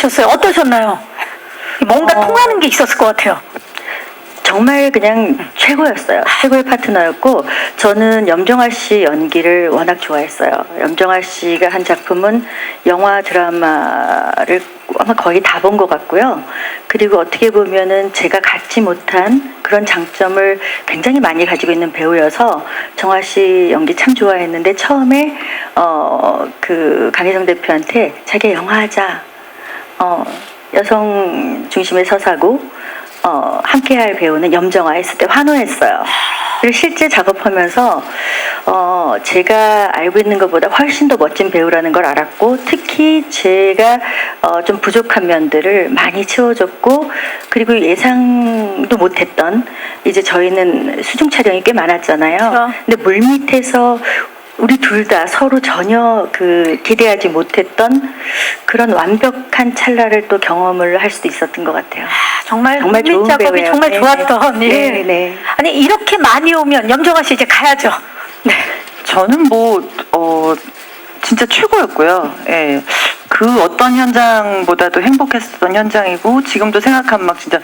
들으셨어요? 어떠셨나요? 뭔가 어. 통하는 게 있었을 것 같아요. 정말 그냥 최고였어요. 최고의 파트너였고 저는 염정아 씨 연기를 워낙 좋아했어요. 염정아 씨가 한 작품은 영화 드라마를 아마 거의 다 본 것 같고요. 그리고 어떻게 보면은 제가 갖지 못한 그런 장점을 굉장히 많이 가지고 있는 배우여서 정아 씨 연기 참 좋아했는데 처음에 어 그 강혜정 대표한테 자기 영화하자. 어, 여성 중심의 서사고 어, 함께할 배우는 염정아 했을 때 환호했어요. 그리고 실제 작업하면서 어, 제가 알고 있는 것보다 훨씬 더 멋진 배우라는 걸 알았고 특히 제가 어, 좀 부족한 면들을 많이 채워줬고 그리고 예상도 못했던 이제 저희는 수중 촬영이 꽤 많았잖아요. 근데 물 밑에서 우리 둘 다 서로 전혀 그 기대하지 못했던 그런 완벽한 찰나를 또 경험을 할 수도 있었던 것 같아요. 정말 정말 국민 좋은 작업이 배우예요. 정말 네, 좋았던 네. 예. 네, 네. 아니 이렇게 많이 오면 염정아 씨 이제 가야죠. 네. 저는 뭐, 어, 진짜 최고였고요. 예. 그 어떤 현장보다도 행복했었던 현장이고, 지금도 생각하면 막 진짜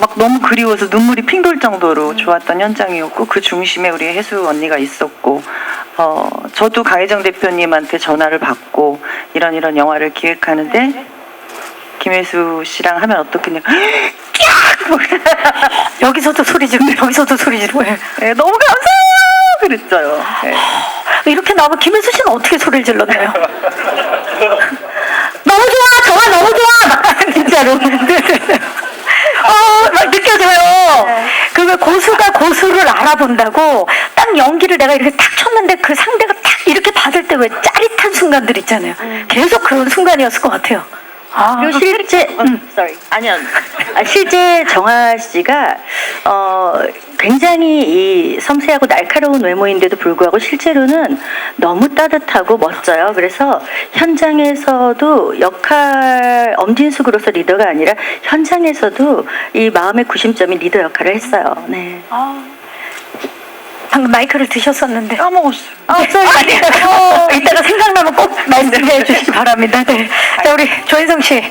막 너무 그리워서 눈물이 핑 돌 정도로 좋았던 현장이었고, 그 중심에 우리 혜수 언니가 있었고, 어, 저도 강혜정 대표님한테 전화를 받고, 이런 이런 영화를 기획하는데, 김혜수 씨랑 하면 어떻겠냐. 여기서도 소리 지르고 여기서도 소리 지르고 예. 예, 너무 감사해요! 그랬어요. 예. 이렇게 나오면 김혜수 씨는 어떻게 소리를 질렀나요? 너무 좋아, 정말 너무 좋아, 막 진짜로. 어, 막 느껴져요. 그 고수가 고수를 알아본다고 딱 연기를 내가 이렇게 탁 쳤는데 그 상대가 딱 이렇게 받을 때 왜 짜릿한 순간들 있잖아요. 계속 그런 순간이었을 것 같아요. 아, 그리고 실제 음, sorry. 아니요. 아, 실제 정아 씨가 어 굉장히 이 섬세하고 날카로운 외모인데도 불구하고 실제로는 너무 따뜻하고 멋져요. 그래서 현장에서도 역할 엄진숙으로서 리더가 아니라 현장에서도 이 마음의 구심점이 리더 역할을 했어요. 네. 아, 방금 마이크를 드셨었는데. 까먹었어요. 아, sorry. 어, 이따가 생각나면 꼭 말씀해 주시기 바랍니다. 네. 자, 우리 조인성 씨.